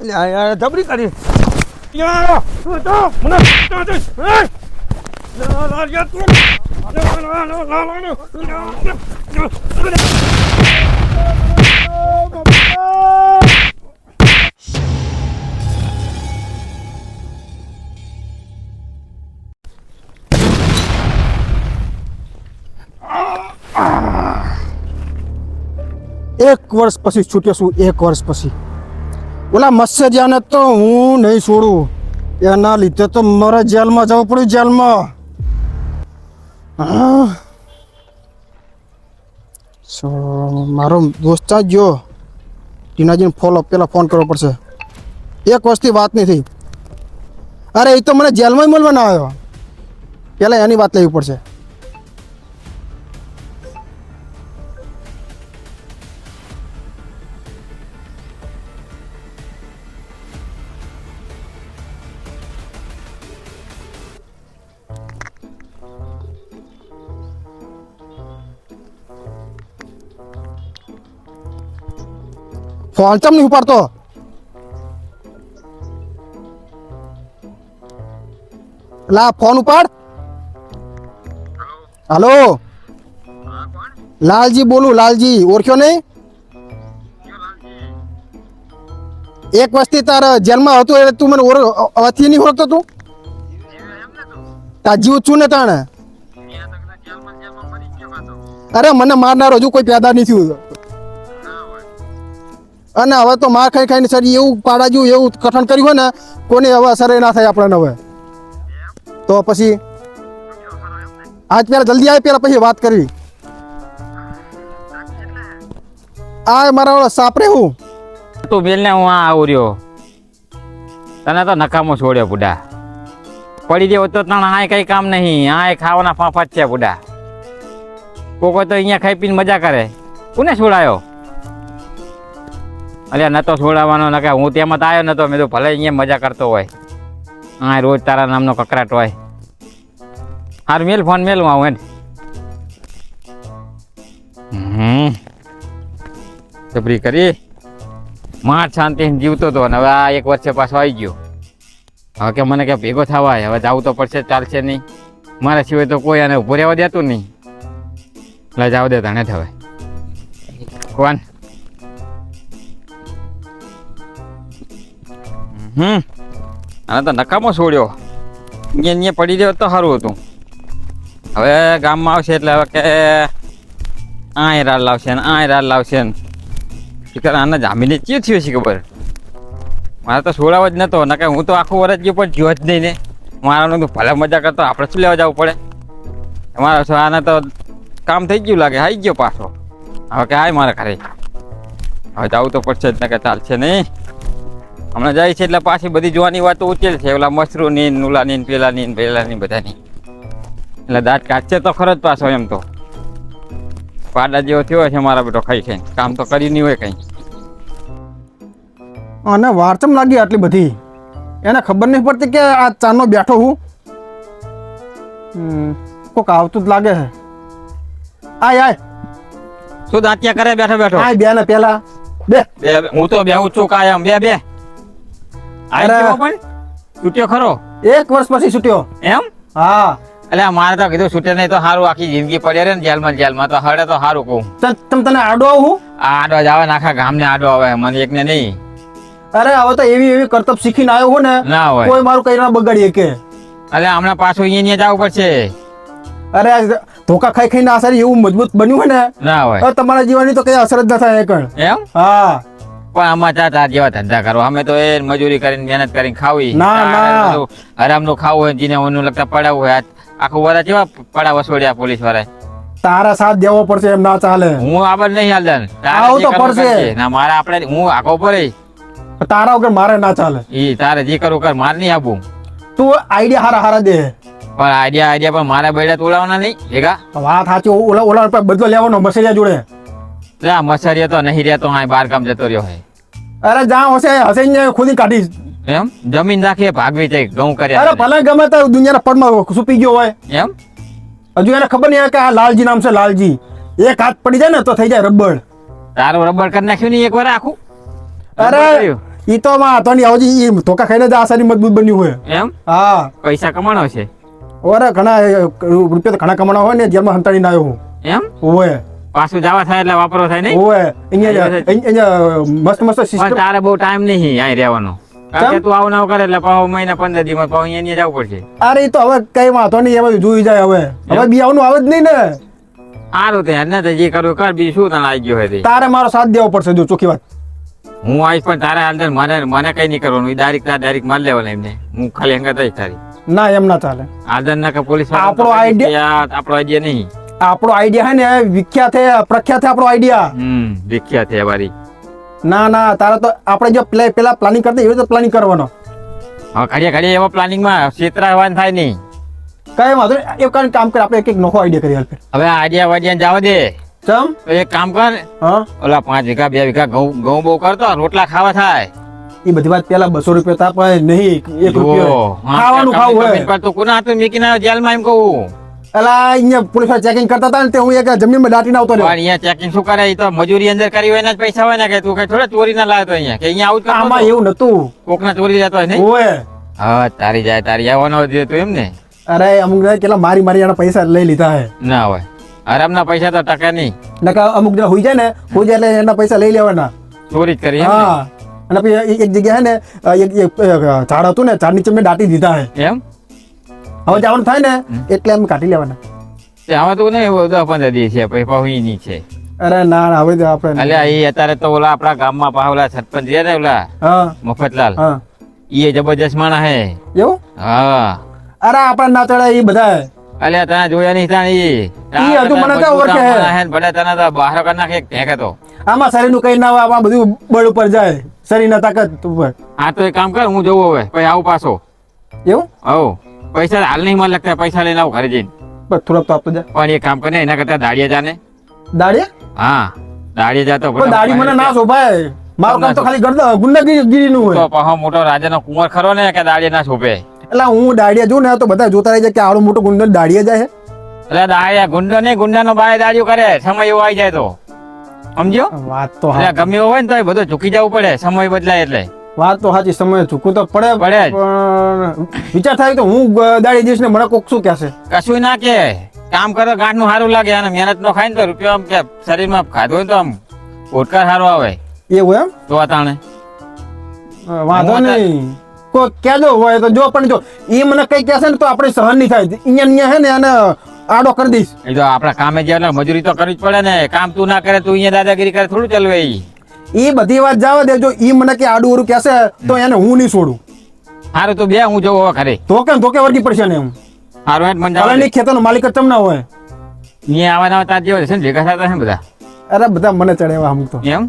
જબરી કરી. એક વર્ષ પછી છૂટ્યો છું એક વર્ષ પછી. ઓલા મત્સ્યજાને તો હું નહીં છોડું. એના લીધે તો મારે જેલમાં જવું પડ્યું, જેલમાં. મારો દોસ્ત જ ગયો? ટીનાજીને ફોલો પેલા ફોન કરવો પડશે. એક વસ્તુ વાત નહીં થઈ. અરે, એ તો મને જેલમાં મળવા આવ્યો. પહેલાં એની વાત લેવી પડશે. ફોન નહીં ઉપાડતો? લા, ફોન ઉપાડ. હલો. લાલજી, બોલું, લાલજી, ઓળખ્યો નહીં? એક વસ્તી તાર જેલમાં હતું એટલે તું મને અવાથી નહીં ઓળખતો તું? તાર જીવ છું ને તાણે? અરે, મને મારનાર હજુ કોઈ પેદા નહીં થયું. અને હવે તો માં ખાઈ ખાઈને સર એવું પાડા જેવું એવું કઠણ કર્યું હોય ને, કોને હવે અસર ના થાય આપણને હવે. તો પછી આજ પેલા જલ્દી આવે પેલા પછી વાત કરવી. આ મારા સાપરે હું? તું બેલને હું આ આવું રહ્યો તને તો નકામો છોડ્યો બુડા. પડી દેવો તો તણ આ કઈ કામ નહીં આ ખાવાના ફાંફા છે બુડા. કોકો તો અહીંયા ખાઈ પીને મજા કરે. કોને છોડાયો? અલ્યા નતો છોડાવવાનો નકા હું તેમાં આવ્યો નતો મેં તો ભલે અહીંયા મજા કરતો હોય. હા રોજ તારા નામનો કકરાટ હોય. હાર, મેલ ફોન, મેલ, હું આવું હમ. જબરી કરી. માર શાંતિ જીવતો હતો અને હવે આ એક વર્ષે પાછો આવી ગયો. હવે કે મને કે ભેગો થવાય હવે જવું તો પડશે, ચાલશે નહીં. મારા સિવાય તો કોઈ આને ઊભો રહેવા દેતું નહીં. એટલે જાવ દે તને હવે. કોણ? હમ. આને તો નકામો છોડ્યો. અહીંયા અહીંયા પડી રહ્યો તો સારું હતું. હવે ગામમાં આવશે એટલે હવે કે આ રાડ લાવશે ને આ રાડ લાવશે ને. શિખર આને જામીને ચિયો થયું છે ખબર? મારે તો છોડાવો જ નતો, નકે હું તો આખું વર્ષ ગયો પણ જ્યો જ નહીં ને. મારાનો તો ભલે મજા કરતો, આપણે શું લેવા જવું પડે? મારા છો આને તો કામ થઈ ગયું લાગે આવી ગયો પાછો. હવે કે આય મારે ઘરે. હવે જવું તો પડશે જ ને કે ચાલશે નહીં. હમણાં જાય છે એટલે પાછી બધી જોવાની વાતો ઉચેલ છે. ઓલા મશરૂની નુલા ઓલાની પેલા પેલાની પેલા પેલાની બધાની. એટલે દાંત કાઢશે તો ખરો જ પાછો એમ તો. પાડા જેવો થયો છે મારા બેટો ખાઈ ખાઈ કામ તો કરી નહીં હોય કંઈ. અને વાર ચમ લાગી આટલી બધી? એને ખબર નહીં પડતી કે આ ચાનો બેઠો હું? કોક આવતું જ લાગે છે. આય આય. શું દાંતિયા કરે? બેઠો બેઠો. આય બે ને પેલા. બે બે. બે. હું તો બેહું છું કાયમ. બે બે. આઈ પણ છૂટ્યો ખરો? એક વર્ષ પછી છૂટ્યો. એમ? હા. એટલે મારે તો કીધું છૂટે નહીં તો સારું આખી જિંદગી પડ્યા રે ને જેલમાં જેલમાં. તો હડે તો સારું કહું. તમ તમ તને આડો આવું? આડો જ આવે ને ગામને આડો આવે મને એકને નહીં. અરે હવે તો એવી એવી કરતબ શીખીને આવ્યો હું ને ના હોય. કોઈ મારું કઈ ના બગાડી કે એટલે હમણાં પાછું અહીંયા જવું પડશે. અરે ધોકા ખાઈ ખાઈને ના અસર એવું મજબૂત બન્યું હોય ને ના હોય. તમારા જીવનની તો કઈ અસર જ ના થાય કણ એમ? હા. પણ આમાં ચા તાર જેવા ધંધા કરો. અમે તો એ મજૂરી કરીને મહેનત કરીને ખાવી. ના, ના. આરામનું ખાવું હોય જીને ઓનું લગતા પડાવવું હોય. આખું વાળા જેવા પડા વસોડ્યા પોલીસવાળા તારા સાથ દેવો પડશે એમ ના ચાલે. હું આબર નહીં તારે આવું તો પડશે. ના મારા આપણે હું આખો પડે તારા વગર મારે ના ચાલે. ઈ તારે જે કરું કર માર નહીં આપું તું આઈડિયા હારા હારા દે. પણ આઈડિયા આઈડિયા પણ મારા બેડા તોડાવવાના નહીં ભેગા. વાત સાચી ઓલા ઓલા પર બદલો લેવાનો મસરિયા જોડે. મસરીયો તો નહીં રહેતો હા બાર કામ જતો રહ્યો હે. અરે જ્યાં હશે હશે ને ખુદી કાઢીશ એમ? જમીન રાખીએ ભાગવી જાય ઘઉં અરે ભલે ગમે તો દુનિયાના પડમાં સુપી ગયો હોય? એમ? હજુ એને ખબર નહીં હોય કે આ લાલજી નામ છે લાલજી. એક હાથ પડી જાય ને તો થઈ જાય રબડ તારું રબર કરી નાખ્યું નહીં એક વાર આખું? અરે એ ઈ તો માં તો આવો ઈ ધોકા ખાઈને જ આ મજબૂત બન્યું હોય. એમ? હા. પૈસા કમાણો છે. ઓરે ઘણા રૂપિયા તો ઘણા કમાણો હોય ને જેલમાં હંતાડીને આવ્યો હું. એમ? ઓય પાછું જવા થાય એટલે વાપરો થાય નહીં? ઓય અહીંયા અહીંયા મસ્ત મસ્ત સિસ્ટમ તારે બહુ ટાઈમ નહીં અહીં રહેવાનો. કારણ કે તું આવું નવું કરે એટલે પાછો મહિના પંદર દિવસ પાછું અહીંયા જવું પડશે. અરે તો હવે કઈ વાંધો નહીં એમાં જોઈ જાય હવે. હવે બી આવવાનું આવે જ નહીં ને. સારું તે ને તો જે કર બી શું તને આવી ગયો હોય તારે મારો સાથ દેવો પડશે જો ચોખ્ખી વાત. હું આવીશ પણ તારે અંદર મને મને કઈ નહીં કરવાનું. ડાયરેક્ટ તાર ડાયરેક્ટ માર લેવાના એમને. હું ખાલી હંગત જ તારી ના એમ ના ચાલે. આદર ના કે પોલીસ આપણો આઈડિયા આપણો આઈડિયા નહીં. આપણો આઈડિયા હે ને વિખ્યાત હે પ્રખ્યાત હે આપણો આઈડિયા હમ વિખ્યાત હે વારી. ના ના તારે તો આપણે જો પેલા પ્લાનિંગ કરતા એવી રીતે પ્લાનિંગ કરવાનો. હા ઘડીએ ઘડીએ એવા પ્લાનિંગમાં છેતરાવાનું થાય નહીં. કઈ વાંધો નહીં એક કામ- કામ કર આપણે એક એક નોખો આઈડિયા કરી હાલ હવે આઈડિયા વાડિયા જાવ દે. ચમ? એક કામ કર. હા? ઓલા પાંચ વીઘા બે વીઘા ઘઉં ઘઉં બહુ કરતો રોટલા ખાવા થાય. એ બધી વાત પેલા બસો રૂપિયા તાર પાસે નહીં એક રૂપિયો ખાવાનું ખાવું હોય. તો કોના હાથે મેકીને જેલમાં એમ કહું. એલા અહીંયા પોલીસ ચેકિંગ કરતા હતા ને તે હું એક જમીનમાં દાટીને આવતો રહ્યો. અહીંયા ચેકિંગ શું કરે? તો મજૂરી અંદર કરી હોય એના જ પૈસા હોય ને કે તું કઈ થોડા ચોરી ના લાવતો અહીંયા? કે અહીંયા આવું આમાં એવું નતું કોકના ચોરી જતો નહીં? ઓય. હા તારી જાય તારી આવવાનો તું એમ ને. અરે અમુક કેટલા મારી મારી એના પૈસા લઈ લીધા હે. ના હોય. આરામના પૈસા તો ટકા નહીં. નકા અમુક જણા હોઈ જાય ને હોઈ જાય એટલે એના પૈસા લઈ લેવાના. ચોરી જ કરી હા. અને પછી એક- હે ને એક ઝાડ હતું ને ઝાડ નીચે મેં દાટી દીધા હે. એમ? હવે જવાનું થાય ને એટલે એમ કાઢી લેવાના. આમાં તો નહીં દસ પંદર દિવસ છે પછી ઈ નહીં છે અરે ના ના હવે તો આપણે અલ્યા એ અત્યારે તો ઓલા આપણા ગામમાં પાછા સરપંચ રહ્યા ને ઓલા મફતલાલ. એ જબરજસ્ત માણસ હે. એવું? હા. અરે આપણા ના ચડે એ બધા અલ્યા તને જોયા નહીં તા ઈ. ઈ હજુ મને તો ઓળખે હે. હે ભલે તને તો બહાર કર નાખે ટેકે તો. આમાં શરીરનું કઈ ના હોય આમાં બધું બળ ઉપર જાય. શરીરના તાકાત ઉપર. આ તો એક કામ કર હું જવું હવે પછી આવું પાછો. એવું? હવ પૈસા હાલ નહીં મને લગતા પૈસા લઈને આવું ઘરે જઈને. બસ થોડોક તો આપતો જા. પણ એ કામ કરે એના કરતા દાડિયા જાને. દાડિયા? હા દાડિયા જાતો પણ દાડી મને ના શોભાય. મારું કામ તો ખાલી ગરદા ગુંડાગીરી નું હોય. તો પાછો મોટો રાજાનો કુંવર ખરો ને કે દાડિયા ના શોભે? એટલે હું દાડિયા જોઉં ને તો બધા જોતા રહી જાય કે આવડો મોટો ગુંડો દાડિયા જાય એટલે દાડિયા ગુંડો નહીં ગુંડાનો બાય દાડિયો કરે સમય એવો આવી જાય તો. સમજ્યો? વાત તો ગમે એવો હોય ને તો બધો ઝૂકી જવું પડે સમય બદલાય એટલે. વાત તો સાચી સમય ચૂકવું તો પડે પડે પણ વિચાર થાય તો હું દાડી દઈશ ને મને કોક શું કહેશે? કશું ના કે કામ કરો ગાંઠનું સારું લાગે. અને મહેનત નો ખાય ને તો રૂપિયો આમ કે શરીરમાં ખાધો તો આમ ઓટકાર સારો આવે. એવું એમ? તો અતાણે વાંધો નહીં. કોઈ કહેજો હોય તો જો પણ જો એ મને કઈ કહેશે ને તો આપણે સહન નહીં થાય. અહીંયા અહીંયા હે ને અને આડો કરી દઈશ. એ તો આપણા કામે જાય મજૂરી તો કરવી જ પડે ને. કામ તું ના કરે તું અહીંયા દાદાગીરી કરે થોડું ચાલવે એ બધી વાત જવા દે જો ઈ મને કે આડું ઓરું કહેશે તો એને હું નહીં છોડું. હારે તો બે હું જવું ખરે તો ધોકે તો ધોકે વર્ગી પડશે ને એમ. હારું હેડ મને જાવ ખેતરનો માલિક તમ ના હોય. અહીંયા આવવાના તાર જેવા છે ને ભેગા થતા છે બધા? અરે બધા મને ચડેવા અમુક તો. એમ?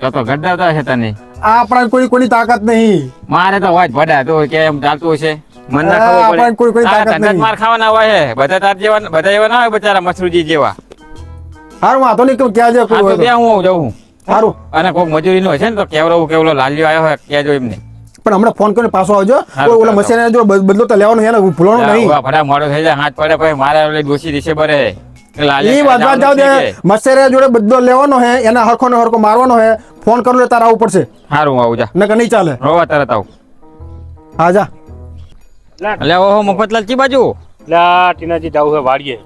તો તો ગડદાવતા છે તને. આ આપણા કોઈ કોની તાકાત નહીં. મારે તો જ ભડા તો કે એમ ચાલતું હશે? મને ના ખબર કોઈ- કોઈ તાકાત નહીં. માર ખાવાના હોય બધા તાર જેવા બધા એવા ના હોય બચારા મસરૂજી જેવા. હારું વાંધો નહીં કે ક્યાં જાય કોઈ બે હું જઉં હારું અને કોઈક મજૂરી નો હશે ને તો કેવરો કેવલો લાલ્યો આવ્યો હોય કહેજો એમને. પણ હમણાં ફોન કરીને પાછો આવજો. ઓલા મશીન જો બદલો તો લેવાનો એને ભૂલવાનું નહીં. ભડા મોડો થઈ જાય હાથ પડે પછી મારે ઓલે દોષી દિશે બરે. એ વાત વાત જાવ મશેરે જોડે બદલો લેવાનો હે એના હરખો ને હરખો મારવાનો હે ફોન કરો તારા તારે આવવું પડશે. સારું આવું જા. નકર નહીં ચાલે. રોવા તરત આવું. હા જા. લે. ઓહો મફતલાલ કી બાજુ. લા ટીનાજી જાવ હે વાડીએ.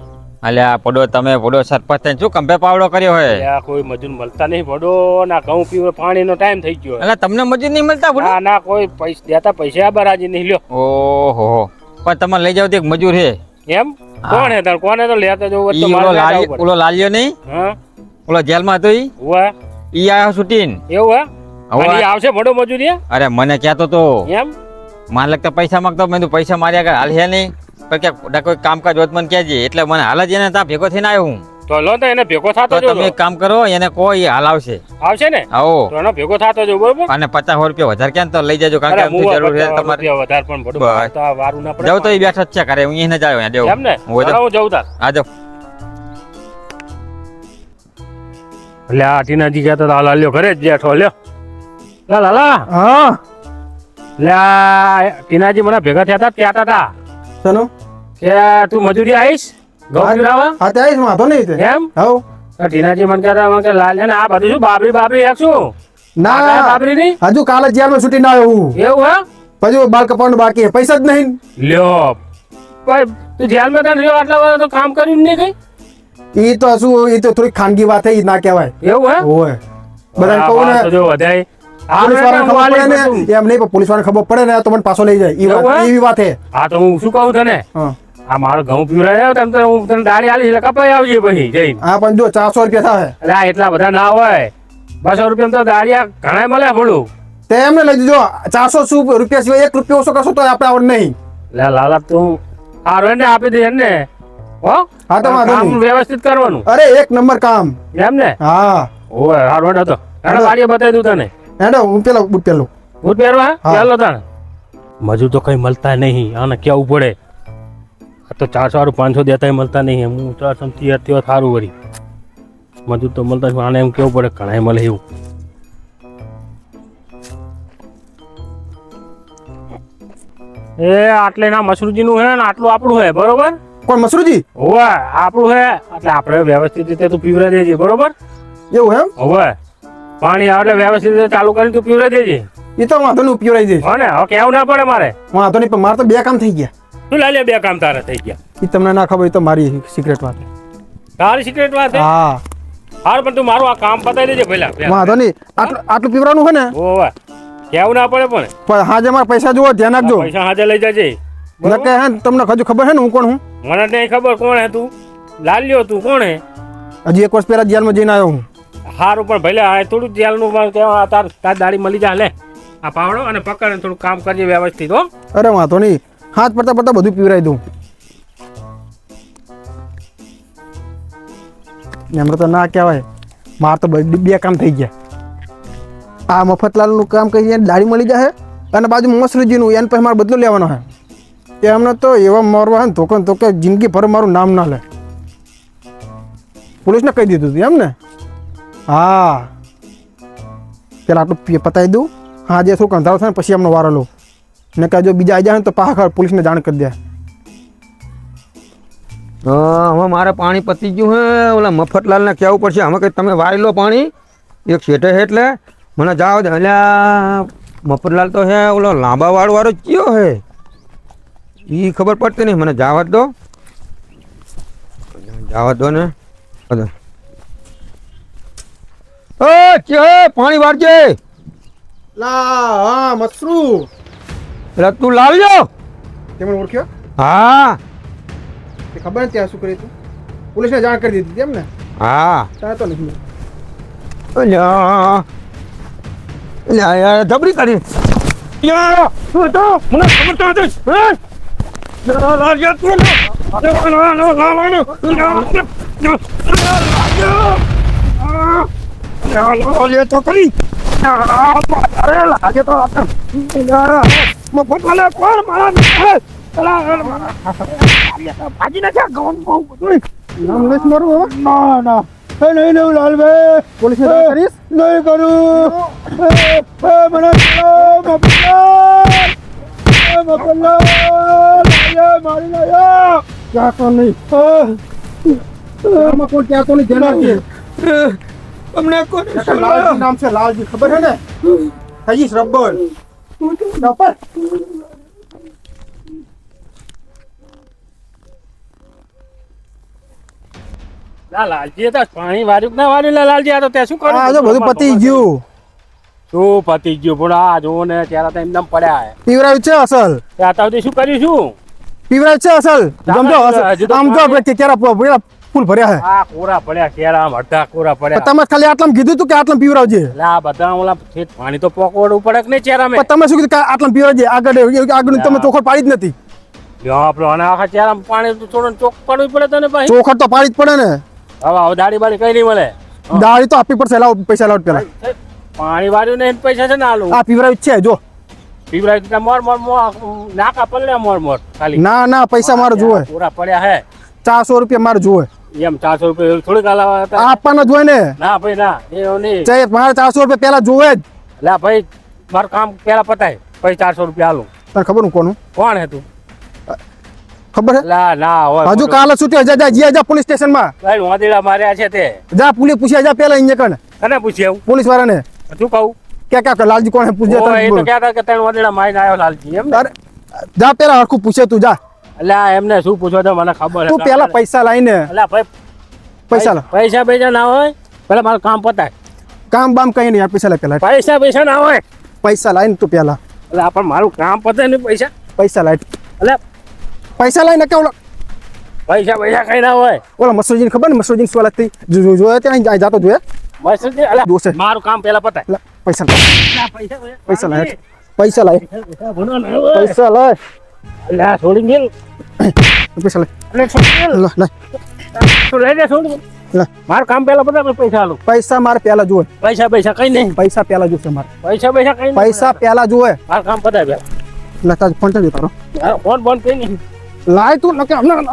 અલ્યા પડો તમે પડો સરપંચ શું કંભે પાવડો કર્યો હોય આ કોઈ મજૂર મળતા નહીં પડો ના ઘઉં પીવો પાણીનો ટાઈમ થઈ ગયો એટલે તમને મજૂર નહીં મળતા ના ના કોઈ પૈસા દેતા પૈસા બરાજી નહીં લ્યો. ઓહો. પણ તમે લઈ જાવ તો એક મજૂર હે. એમ? કોણ હે તાર? કોને તો લેતા જો તો મારે ઓલો લાલ્યો નહીં? હા? ઓલો જેલમાં હતો ઈ? હુઆ ઈ આયો છૂટીને એવું હે? હવે આવશે બડો મજૂરી અરે મને કહેતો તો. એમ? માલક લગતા પૈસા માંગતો મેં તો પૈસા માર્યા આગળ હાલ હે નહીં? પણ કે કોઈ કામકાજ હોત મને કહેજે એટલે મને હાલ જ એને ત્યાં ભેગો થઈને આવ્યો હું. તો લો તો એને ભેગો થતો તો જો તમે એક કામ કરો એને કોઈ હાલ આવશે. આવશે ને? આવો. તો એનો ભેગો થતો જો બરોબર? અને પચાસ રૂપિયા વધારે ક્યાં? તો લઈ જજો કારણ કે અમને જરૂર છે તમારે. રૂપિયા વધારે પણ ભડો તો આ વારું ના પડે જાવ તો એ બેઠા છે કરે હું એને જાવ દેવ એમ ને? હું જાવ તાર. આ જાવ એટલે આ ટીનાજી કહેતા હતા લાલ્યો ઘરે જ બેઠો લ્યો. લા લાલા. હા. લે ટીનાજી મને ભેગા થયા હતા ત્યાં હતા? ચલો કે તું મજૂરી આવીશ? ઘઉં પીવડાવવા? હા તે આવીશ વાંધો નહીં તે. એમ? હવ. ઢીનાજી મને કહેતા મને કે લાલ ને આ બધું શું બાબરી બાબરી એક શું? ના બાબરીની હજુ કાલે જેલમાં છૂટીને આવ્યો હું. એવું હે? પછી બાલ પણ બાકી પૈસા જ નહીં. લ્યો. ભાઈ તું જેલમાં તને રહ્યો? આટલા બધા તો કામ કર્યું નહીં કઈ? એ તો શું એ તો થોડી ખાનગી વાત હે ઈ ના કહેવાય. એવું હે? ઓય. બધા કહું ને જો વધાય એમ નહીં પોલીસ વાળાને ખબર પડે ને તો મને પાછો લઈ જાય. વાત હે? એવી વાત છે હા તો હું શું કહું તને? હા. આ મારો ઘઉં પીવડાય તને તો હું તને દાડી આલી એટલે કપાઈ આવજે પછી જઈ હા પણ જો ચારસો રૂપિયા થાય એટલે એટલા બધા ના હોય. બસો રૂપિયા તો દાડિયા ઘણા મળે ભણું તે એમને લઈ જજો. ચારસો રૂપિયા સિવાય એક રૂપિયા ઓછો કરશો તો આપણે આવડ નહીં. લે લાલા તું હારો એને આપી દે ને હો? હા તો કામ. વ્યવસ્થિત કરવાનું. અરે એક નંબર કામ. એમ ને હા. ઓય હારો હેડો તો. હેડો ગાડીએ બતાવી દઉં તને. હેડો હું પેલા બૂટ પેલું બૂટ પહેરવા? ચાલો તાણ. મજૂર તો કઈ મળતા નહીં આને કેવું પડે? આ તો ચારસો વાળું પાંચસો દેતા મળતા નહીં હું ચારસો તિયર તેવા સારું વળી. મજૂર તો મળતા આને એમ કેવું પડે ઘણા મળે એવું. એ આટલે ના મસરૂજી નું હે ને આટલું આપણું હે બરોબર? કોણ મસરૂજી? હોવે આપણું હે. એટલે આપણે વ્યવસ્થિત રીતે તું પીવરા દેજે બરોબર? એવું એમ? હોવે. પાણી આવે એટલે વ્યવસ્થિત રીતે ચાલુ કરીને તું પીવડાવી દેજે. એ તો વાંધો નહીં પીવડાવી જઈશ હા ને હવે કેવું ના પડે મારે? વાંધો નહીં પણ મારે તો બે કામ થઈ ગયા. શું લાલ્યા બે કામ તારે થઈ ગયા. એ તમને ના ખબર તો મારી સિક્રેટ વાત તારી સિક્રેટ વાત હા. હાર પણ તું મારું આ કામ પતાવી દેજે પહેલા વાંધો નહીં. આટલું આટલું પીવડાનું હોય ને? ઓવા કેવું ના પડે પણ? પણ હાજે મારા પૈસા જુઓ ધ્યાન રાખજો. પૈસા હાજર લઈ જજે. નકે હે તમને હજુ ખબર છે ને હું કોણ હું? મને નહીં ખબર કોણ હે તું. લાલ્યો તું કોણ હે? હજી એક વર્ષ પહેલા જેલમાં જઈને આવ્યો હું. હારું, પણ ભલે આ થોડું જેલનું પણ કહેવા તાર તાર દાડી મળી જા લે. આ પાવડો અને પકડ થોડું કામ કરજે વ્યવસ્થિત, હો. અરે, વાંધો નહીં. હાથ પડતા પડતા બધું પીવરાઈ દઉં. એમને તો ના કહેવાય. મારે તો બે કામ થઈ ગયા. આ મફતલાલનું કામ કહી દાઢી મળી જાય અને બાજુ મોસરીજીનું, એને પછી મારે બદલો લેવાનો હે. એમને તો એવા મારવા ને તો કે જિંદગી ભર મારું નામ ના લે. પોલીસને કહી દીધું હતું એમ ને હા. પેલા આટલું પતાવી દઉં. હા, જે શું અંધારું થાય ને પછી એમનો વારો લઉં. ને કે જો બીજા આવી જાય તો પાખર પોલીસને જાણ કરી દે. હવે મારે પાણી પતી ગયું હે. ઓલા મફતલાલને કહેવું પડશે હવે કંઈ તમે વારી લો પાણી. એક શેઠે એટલે. મને જાવ દે. અલ્યા, મફતલાલ તો હે, ઓલો લાંબા વાળો કયો હે? એ ખબર પડતી નહીં. મને જાવા દો. જાવા દો ને. ઓ કે પાણી વાળજે લા હા મસરૂ એટલે તું લાવજો તેમણે ઓળખ્યો હા તે ખબર ને ત્યાં શું કરી તું પોલીસને જાણ કરી દીધી તેમ ને હા ત્યાં તો અલ્યા અલ્યા યાર જબરી કરી યા તું તો મને ખબર તો હતી હે લા લા યા તું લા લા લા લા લા લા તો કરી અરે લાગે તો મફત વાલે કોણ મારા ભાજી નાખ્યા ગૌન બહુ બધું નામ લઈશ મારું ના ના નહીં નહીં લાલભાઈ પોલીસને જાણ કરીશ નહીં કરું મને મારી લાયા ક્યાં તો નહીં ક્યાં રાખજે અમને લાલજી નામ છે? લાલજી ખબર છે ને? થઈ રબર રબર લાલજી તો પાણી વાર્યું ના વાર્યું? લાલજી આ તો તે શું કર્યું આ જો બધું પતી ગયું. શું પતી ગયું? પણ આ જો ને ત્યારે તો એમનેમ પડ્યા હે. પીવરાયું છે અસલ. ત્યાં તો શું કર્યું શું પીવરાયું છે અસલ. તો આમ જો પાણી- કેરા પેલા ફૂલ ભર્યા છે આ કોરા પડ્યા કેરા આમ અડધા કોરા પણ પડ્યા તમે ખાલી આટલામાં કીધું તું કે આટલામાં પીવરાવજે. લા આ બધા ઓલા ઠેઠ પાણી તો પોકવડવું પડે કે નહીં ચેરા મેં પણ તમે શું કીધું કે આટલામાં પીવરાવજે? આગળ આગળ તમે ચોખડ પાડી જ નથી. આપણો અને આખા ચેરા પાણી તો થોડું ચોક પડવું પડે તને પછી ચોખડ તો પાડી જ પડે ને. હવે હવે દાડી બાડી કઈ નહીં મળે. હા. દાળી તો આપવી પડશે લાવો પૈસા લાવો પેલા. પાણી વાળ્યું ને એને પૈસા છે ને આલું. આ પીવરાયું જ છે જો. પીવરાય તો મોર મોર મોર નાકા પડલે મોર મોર ખાલી. ના ના પૈસા મારે જોવે. પૂરા પડ્યા હે. ચારસો રૂપિયા મારે જોવે. એમ ચારસો રૂપિયા થોડીક હલાવા આ હતા આપવાના જોવે ને? ના ભાઈ ના એવું નહીં. ચાહે મારે ચારસો રૂપિયા પેલા જોવે જ. લા ભાઈ મારું કામ પેલા પતાય. પછી ચારસો રૂપિયા આલું. તને ખબર હું કોનું? કોણ હે ખબર લા ના હોય હજુ કાલે છૂટી જા જા જી જા પોલીસ સ્ટેશનમાં. ભાઈ વાંદીડા માર્યા છે તે. જા પોલીસ પૂછ્યા જા પેલા અહીંયા કણ. કને પૂછ્યું પોલીસ વાળાને. શું કહું? કે કે લાલજી કોણ પૂછે ઓય, એ તો કહેતા કે ત્રણ વાદળા મારીને આવ્યો લાલજી એમ જા પેલા હરખું પૂછે તું જા. એટલે એમને શું પૂછો તો મને ખબર તું પેલા પૈસા લઈને એટલે ભાઈ પૈસા પૈસા પૈસા ના હોય પેલા મારું કામ પતાય. કામ બામ કઈ નહીં પૈસા લે પેલા. પૈસા પૈસા ના હોય. પૈસા લઈને તું પેલા. એટલે પણ મારું કામ પતે ને પૈસા. પૈસા લાઈ એટલે પૈસા લઈને કે ઓલા પૈસા પૈસા કઈ ના હોય. ઓલા મસરૂજીને ખબર ને મસરૂજીને શું લાગતી જો જોયો ત્યાં જાતો જોઈએ મસરૂજી. એટલે દોસ્ત મારું કામ પેલા પતાય. પૈસા પૈસા પૈસા લાય પૈસા લાય. પૈસા લાય એટલે આ છોડી મેલ પૈસા છોડી લા, તું લઈ લે છોડી. લા. મારું કામ પેલા પછી પૈસા આલો. પૈસા મારે પેલા જુએ પૈસા પૈસા કઈ નહીં. પૈસા પેલા જોશે મારે. પૈસા પૈસા કઈ પૈસા પેલા જુએ મારું કામ પતાય પેલા લા તાર ફોન ચાલુ તારો ફોન બંધ કઈ નહીં. લાય તું નકે હમણાં.